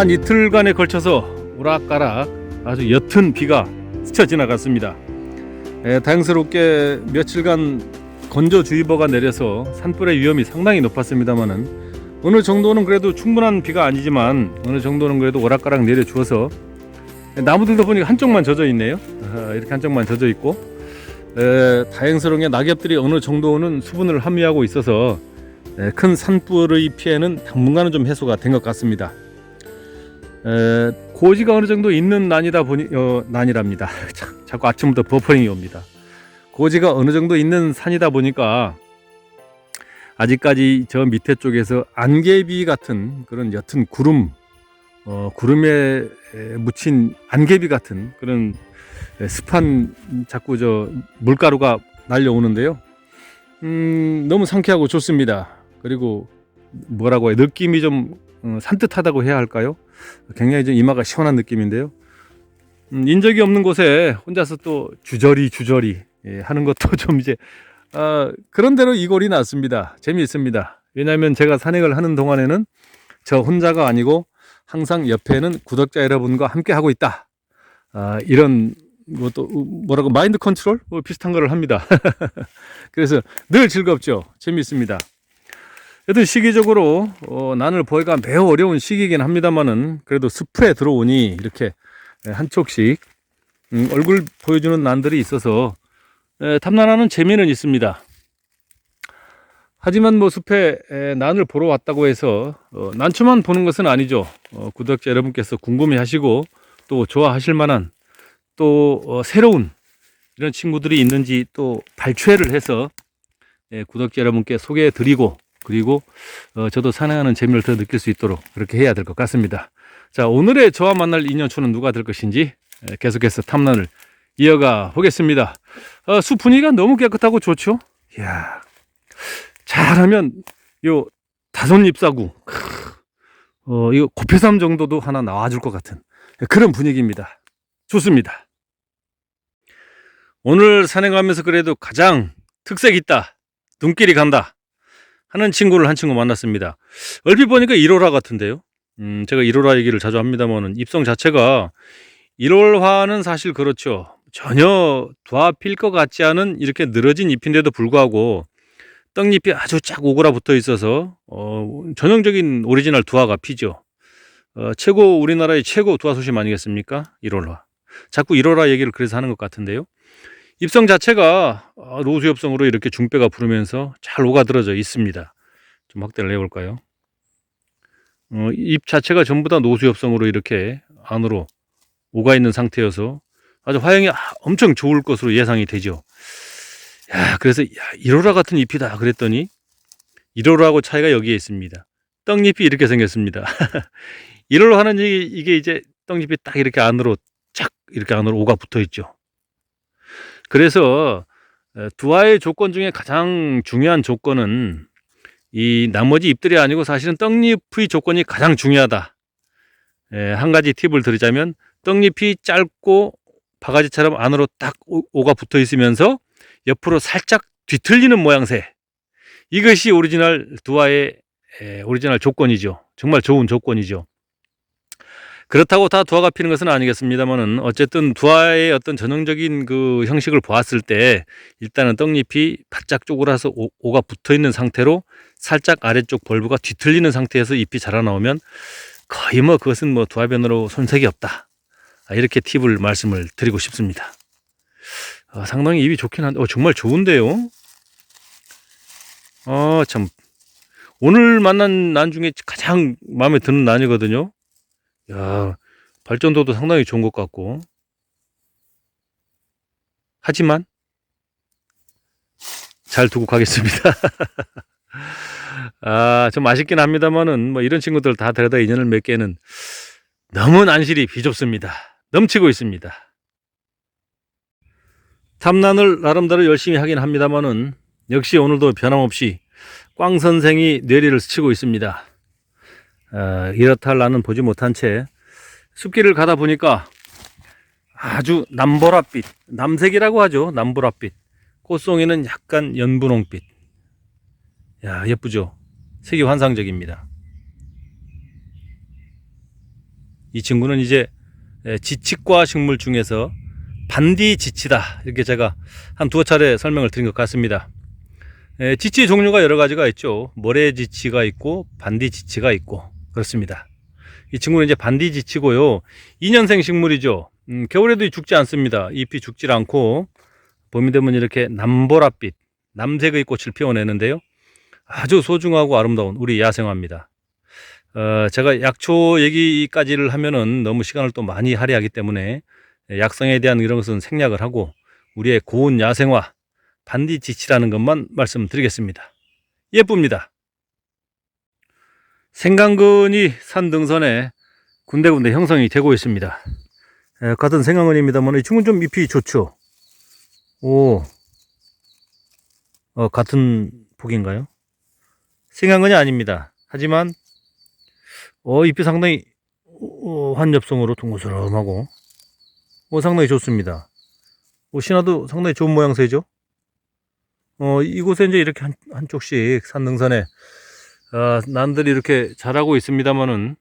한 이틀간에 걸쳐서 오락가락 아주 옅은 비가 스쳐 지나갔습니다. 에, 다행스럽게 며칠간 건조주의보가 내려서 산불의 위험이 상당히 높았습니다만은 어느 정도는 그래도 충분한 비가 아니지만 어느 정도는 그래도 오락가락 내려 주어서 나무들도 보니까 한쪽만 젖어 있네요. 아, 이렇게 한쪽만 젖어 있고 에, 다행스럽게 낙엽들이 어느 정도는 수분을 함유하고 있어서 에, 큰 산불의 피해는 당분간은 좀 해소가 된 것 같습니다. 에, 고지가 어느 정도 있는 난이다 보니 어, 난이랍니다. 자, 자꾸 아침부터 버퍼링이 옵니다. 고지가 어느 정도 있는 산이다 보니까 아직까지 저 밑에 쪽에서 안개비 같은 그런 옅은 구름 어, 구름에 에, 묻힌 안개비 같은 그런 에, 습한 자꾸 저 물가루가 날려오는데요. 음, 너무 상쾌하고 좋습니다. 그리고 뭐라고 해 느낌이 좀 어, 산뜻하다고 해야 할까요? 굉장히 좀 이마가 시원한 느낌인데요. 음, 인적이 없는 곳에 혼자서 또 주저리 주저리 예, 하는 것도 좀 이제 아, 그런 대로 이 골이 났습니다. 재미있습니다. 왜냐하면 제가 산행을 하는 동안에는 저 혼자가 아니고 항상 옆에는 구독자 여러분과 함께 하고 있다. 아, 이런 것도 뭐라고 마인드 컨트롤 뭐 비슷한 거를 합니다. 그래서 늘 즐겁죠. 재미있습니다. 여튼 시기적으로 어, 난을 보기가 매우 어려운 시기이긴 합니다만은 그래도 숲에 들어오니 이렇게 한 쪽씩 음, 얼굴 보여주는 난들이 있어서 에, 탐난하는 재미는 있습니다. 하지만 뭐 숲에 에, 난을 보러 왔다고 해서 어, 난초만 보는 것은 아니죠. 어, 구독자 여러분께서 궁금해하시고 또 좋아하실 만한 또 어, 새로운 이런 친구들이 있는지 또 발췌를 해서 예, 구독자 여러분께 소개해드리고 그리고 어, 저도 산행하는 재미를 더 느낄 수 있도록 그렇게 해야 될 것 같습니다. 자 오늘의 저와 만날 인연초는 누가 될 것인지 에, 계속해서 탐난을 이어가 보겠습니다. 어, 숲 분위기가 너무 깨끗하고 좋죠. 이야 잘하면 요 다섯 잎 사구 크, 어, 이거 고패삼 정도도 하나 나와줄 것 같은 그런 분위기입니다. 좋습니다. 오늘 산행하면서 그래도 가장 특색 있다. 눈길이 간다. 하는 친구를 한 친구 만났습니다. 얼핏 보니까 1호라 같은데요. 음, 제가 1호라 얘기를 자주 합니다만은 입성 자체가 1월화는 사실 그렇죠. 전혀 두합필 것 같지 않은 이렇게 늘어진 잎인데도 불구하고 떡잎이 아주 쫙 오그라붙어 있어서 어, 전형적인 오리지널 두화가 피죠. 어, 최고 우리나라의 최고 두화 소심 아니겠습니까? 1월화. 자꾸 1월화 얘기를 그래서 하는 것 같은데요. 입성 자체가 어, 로수엽성으로 이렇게 중배가 부르면서 잘 오가들어져 있습니다. 좀 확대를 해볼까요? 어, 잎 자체가 전부 다 노수엽성으로 이렇게 안으로 오가 있는 상태여서 아주 화형이 아- 엄청 좋을 것으로 예상이 되죠. 야, 그래서 야, 1호라 같은 잎이다 그랬더니 1호라하고 차이가 여기에 있습니다. 떡잎이 이렇게 생겼습니다. 1호로 하는 이- 이게 이제 떡잎이 딱 이렇게 안으로 쫙 이렇게 안으로 오가 붙어 있죠. 그래서 어, 두화의 조건 중에 가장 중요한 조건은 이 나머지 잎들이 아니고 사실은 떡잎의 조건이 가장 중요하다. 에, 한 가지 팁을 드리자면 떡잎이 짧고 바가지처럼 안으로 딱 오- 오가 붙어 있으면서 옆으로 살짝 뒤틀리는 모양새. 이것이 오리지널 두화의 에, 오리지널 조건이죠. 정말 좋은 조건이죠. 그렇다고 다 두화가 피는 것은 아니겠습니다만은 어쨌든 두화의 어떤 전형적인 그 형식을 보았을 때 일단은 떡잎이 바짝 쪼그라서 오, 오가 붙어 있는 상태로 살짝 아래쪽 벌브가 뒤틀리는 상태에서 잎이 자라 나오면 거의 뭐 그것은 뭐 두화변으로 손색이 없다. 아, 이렇게 팁을 말씀을 드리고 싶습니다. 아, 상당히 잎이 좋긴 한데 어, 정말 좋은데요. 아, 참 오늘 만난 난 중에 가장 마음에 드는 난이거든요. 야, 발전도도 상당히 좋은 것 같고. 하지만 잘 두고 가겠습니다. 아, 좀 아쉽긴 합니다만은 뭐 이런 친구들 다 데려다 인연을 맺기에는 너무 난실이 비좁습니다. 넘치고 있습니다. 탐난을 나름대로 열심히 하긴 합니다만은 역시 오늘도 변함없이 꽝 선생이 뇌리를 스치고 있습니다. 어, 이렇다 할 나는 보지 못한 채 숲길을 가다 보니까 아주 남보랏빛, 남색이라고 하죠. 남보랏빛. 꽃송이는 약간 연분홍빛. 야, 예쁘죠? 색이 환상적입니다. 이 친구는 이제 에, 지치과 식물 중에서 반디지치다 이렇게 제가 한 두어 차례 설명을 드린 것 같습니다. 에, 지치 종류가 여러 가지가 있죠. 모래지치가 있고 반디지치가 있고 그렇습니다. 이 친구는 이제 반디지 치고요. 2년생 식물이죠. 음, 겨울에도 죽지 않습니다. 잎이 죽질 않고 봄이 되면 이렇게 남보랏빛, 남색의 꽃을 피워내는데요. 아주 소중하고 아름다운 우리 야생화입니다. 어, 제가 약초 얘기까지를 하면은 너무 시간을 또 많이 할애하기 때문에 약성에 대한 이런 것은 생략을 하고 우리의 고운 야생화 반디지치라는 것만 말씀드리겠습니다. 예쁩니다. 생강근이 산 등선에 군데군데 형성이 되고 있습니다. 에, 같은 생강근입니다만 이 친구는 좀 잎이 좋죠. 오, 어, 같은 폭인가요? 생강근이 아닙니다. 하지만 어, 잎이 상당히 어, 환엽성으로 동그스름하고 어, 상당히 좋습니다. 어, 신화도 상당히 좋은 모양새죠. 어, 이곳에 이제 이렇게 한, 한쪽씩 산 등산에 아, 난들이 이렇게 자라고 있습니다만은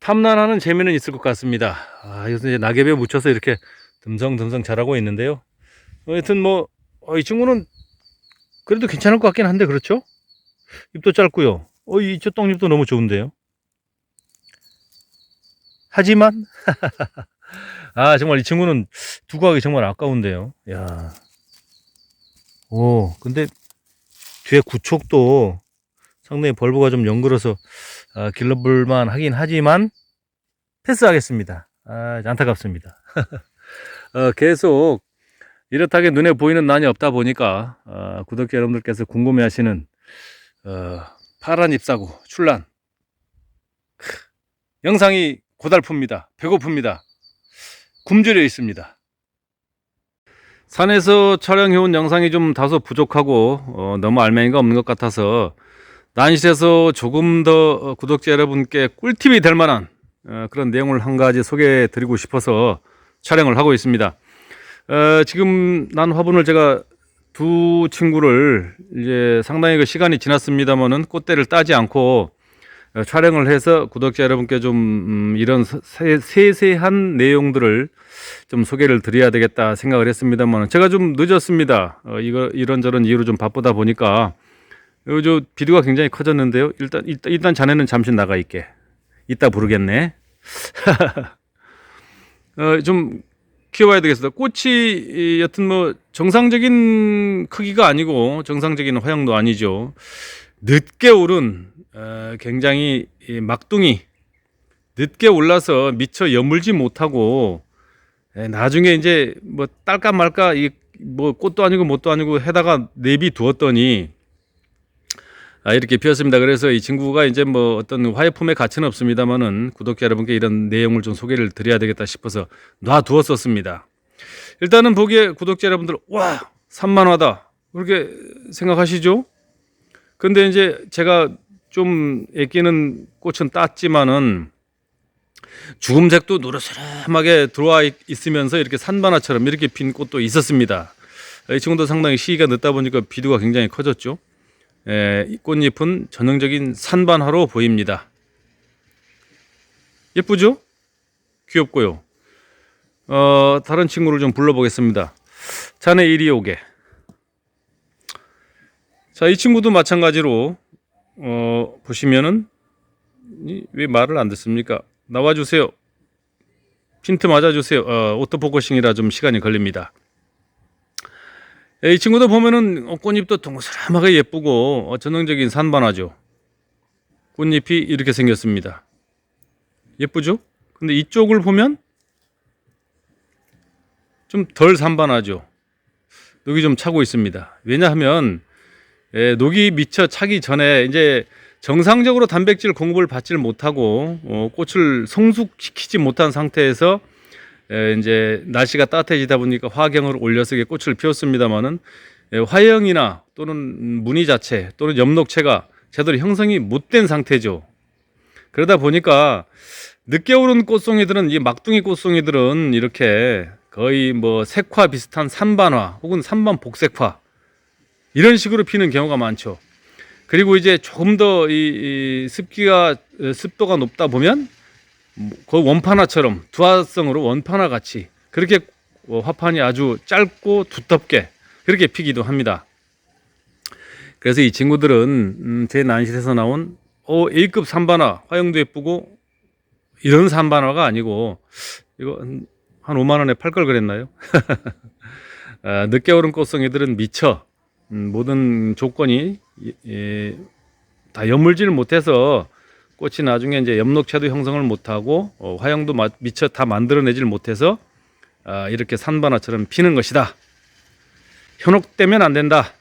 탐난하는 재미는 있을 것 같습니다. 아, 이것은 이제 낙엽에 묻혀서 이렇게 듬성듬성 자라고 있는데요. 어, 하여튼 뭐, 어, 이 친구는 그래도 괜찮을 것 같긴 한데, 그렇죠? 잎도 짧고요. 어, 이 젖떡잎도 너무 좋은데요. 하지만, 아, 정말 이 친구는 두고 하기 정말 아까운데요. 야. 오, 근데 뒤에 구촉도 상당히 벌브가 좀 연그러서 아, 길러볼만 하긴 하지만 패스하겠습니다. 아, 안타깝습니다. 어, 계속 이렇다게 눈에 보이는 난이 없다 보니까 어, 구독자 여러분들께서 궁금해하시는 어, 파란 잎사구 출란 크, 영상이 고달픕니다. 배고픕니다. 굶주려 있습니다. 산에서 촬영해온 영상이 좀 다소 부족하고 어, 너무 알맹이가 없는 것 같아서 난시에서 조금 더 어, 구독자 여러분께 꿀팁이 될 만한 어, 그런 내용을 한 가지 소개해 드리고 싶어서 촬영을 하고 있습니다. 어, 지금 난 화분을 제가 두 친구를 이제 상당히 그 시간이 지났습니다만은 꽃대를 따지 않고 어, 촬영을 해서 구독자 여러분께 좀 음, 이런 세, 세세한 내용들을 좀 소개를 드려야 되겠다 생각을 했습니다만 제가 좀 늦었습니다. 어, 이거 이런저런 이유로 좀 바쁘다 보니까 요, 저 비두가 굉장히 커졌는데요. 일단 일단, 일단 자네는 잠시 나가 있게. 이따 부르겠네. 어, 좀 키워야 되겠습니다. 꽃이 이, 여튼 뭐 정상적인 크기가 아니고 정상적인 화형도 아니죠. 늦게 오른 어, 굉장히 이 막둥이 늦게 올라서 미처 여물지 못하고 에, 나중에 이제 뭐 딸까 말까 이 뭐 꽃도 아니고 뭣도 아니고 해다가 내비 두었더니 아, 이렇게 피었습니다. 그래서 이 친구가 이제 뭐 어떤 화해품의 가치는 없습니다만은 구독자 여러분께 이런 내용을 좀 소개를 드려야 되겠다 싶어서 놔두었었습니다. 일단은 보기에 구독자 여러분들 와 산만하다 그렇게 생각하시죠? 근데 이제 제가 좀 애끼는 꽃은 땄지만은 주금색도 노릇스름하게 들어와 있- 있으면서 이렇게 산바나처럼 이렇게 핀 꽃도 있었습니다. 이 친구도 상당히 시기가 늦다 보니까 비두가 굉장히 커졌죠. 에, 이 꽃잎은 전형적인 산반화로 보입니다. 예쁘죠? 귀엽고요. 어, 다른 친구를 좀 불러보겠습니다. 자네 이리 오게. 자, 이 친구도 마찬가지로 어, 보시면은 이- 왜 말을 안 듣습니까? 나와주세요. 핀트 맞아주세요. 어, 오토포커싱이라 좀 시간이 걸립니다. 예, 이 친구도 보면은 어, 꽃잎도 동그스름하게 예쁘고 어, 전형적인 산반화죠. 꽃잎이 이렇게 생겼습니다. 예쁘죠? 근데 이쪽을 보면 좀 덜 산반화죠. 녹이 좀 차고 있습니다. 왜냐하면 예, 녹이 미처 차기 전에 이제 정상적으로 단백질 공급을 받질 못하고 어, 꽃을 성숙시키지 못한 상태에서 에, 이제 날씨가 따뜻해지다 보니까 화경을 올려서 꽃을 피웠습니다만은 에, 화형이나 또는 무늬 자체 또는 엽록체가 제대로 형성이 못 된 상태죠. 그러다 보니까 늦게 오른 꽃송이들은 이 막둥이 꽃송이들은 이렇게 거의 뭐 색화 비슷한 산반화 혹은 산반 복색화 이런 식으로 피는 경우가 많죠. 그리고 이제 조금 더이 습기가 어, 습도가 높다 보면 그 원파나처럼 두화성으로 원파나 같이 그렇게 어, 화판이 아주 짧고 두텁게 그렇게 피기도 합니다. 그래서 이 친구들은 음, 제 난실에서 나온 어, A급 산바나 화형도 예쁘고 이런 산바나가 아니고 이거 한, 한 5만 원에 팔 걸 그랬나요? 아, 늦게 오른 꽃송이들은 미처 음, 모든 조건이 예, 예, 다 여물지를 못해서 꽃이 나중에 이제 엽록체도 형성을 못하고 어, 화형도 마- 미처 다 만들어내질 못해서 아, 이렇게 산바나처럼 피는 것이다. 현혹되면 안 된다.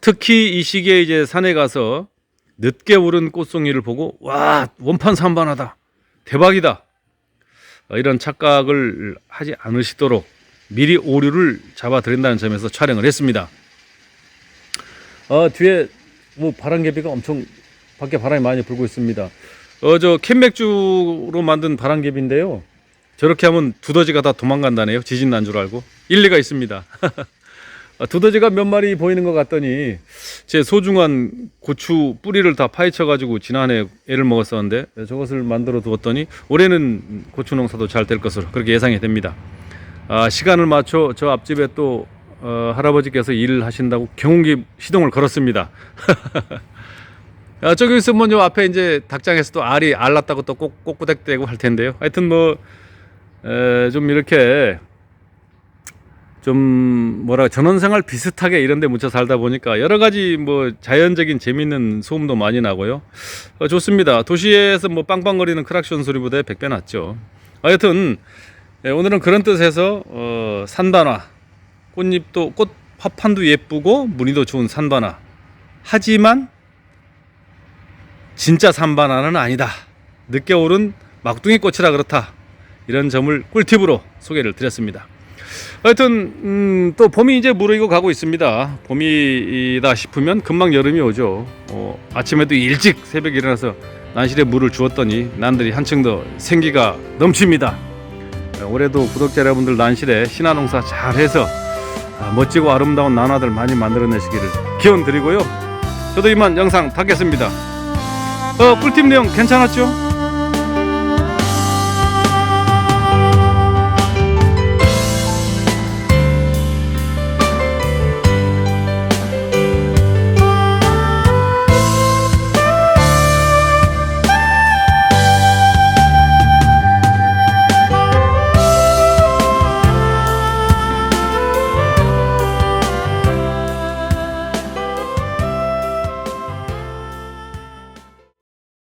특히 이 시기에 이제 산에 가서 늦게 오른 꽃송이를 보고 와 원판 산바나다 대박이다 어, 이런 착각을 하지 않으시도록 미리 오류를 잡아드린다는 점에서 촬영을 했습니다. 어, 뒤에 뭐 바람개비가 엄청 밖에 바람이 많이 불고 있습니다. 어, 저 캔맥주로 만든 바람개비인데요. 저렇게 하면 두더지가 다 도망간다네요. 지진 난 줄 알고. 일리가 있습니다. 아, 두더지가 몇 마리 보이는 것 같더니 제 소중한 고추 뿌리를 다 파헤쳐 가지고 지난해 애를 먹었었는데 저것을 만들어 두었더니 올해는 고추 농사도 잘 될 것으로 그렇게 예상이 됩니다. 아, 시간을 맞춰 저 앞집에 또 어, 할아버지께서 일을 하신다고 경운기 시동을 걸었습니다. 아, 저기 있으면 요 앞에 이제 닭장에서도 알이 알 났다고 또 꼭, 꼬꾸댁대고 할 텐데요. 하여튼 뭐, 에, 좀 이렇게 좀 뭐라 전원생활 비슷하게 이런 데 묻혀 살다 보니까 여러 가지 뭐 자연적인 재밌는 소음도 많이 나고요. 어, 좋습니다. 도시에서 뭐 빵빵거리는 크락션 소리보다 100배 낫죠. 하여튼 예, 오늘은 그런 뜻에서 어, 산반화 꽃잎도 꽃 화판도 예쁘고 무늬도 좋은 산반화 하지만 진짜 산바나는 아니다. 늦게 오른 막둥이 꽃이라 그렇다. 이런 점을 꿀팁으로 소개를 드렸습니다. 하여튼 음, 또 봄이 이제 무르익어 가고 있습니다. 봄이다 싶으면 금방 여름이 오죠. 어, 아침에도 일찍 새벽에 일어나서 난실에 물을 주었더니 난들이 한층 더 생기가 넘칩니다. 어, 올해도 구독자 여러분들 난실에 신화농사 잘해서 아, 멋지고 아름다운 난화들 많이 만들어내시기를 기원 드리고요. 저도 이만 영상 닫겠습니다. 어, 꿀팁 내용 괜찮았죠?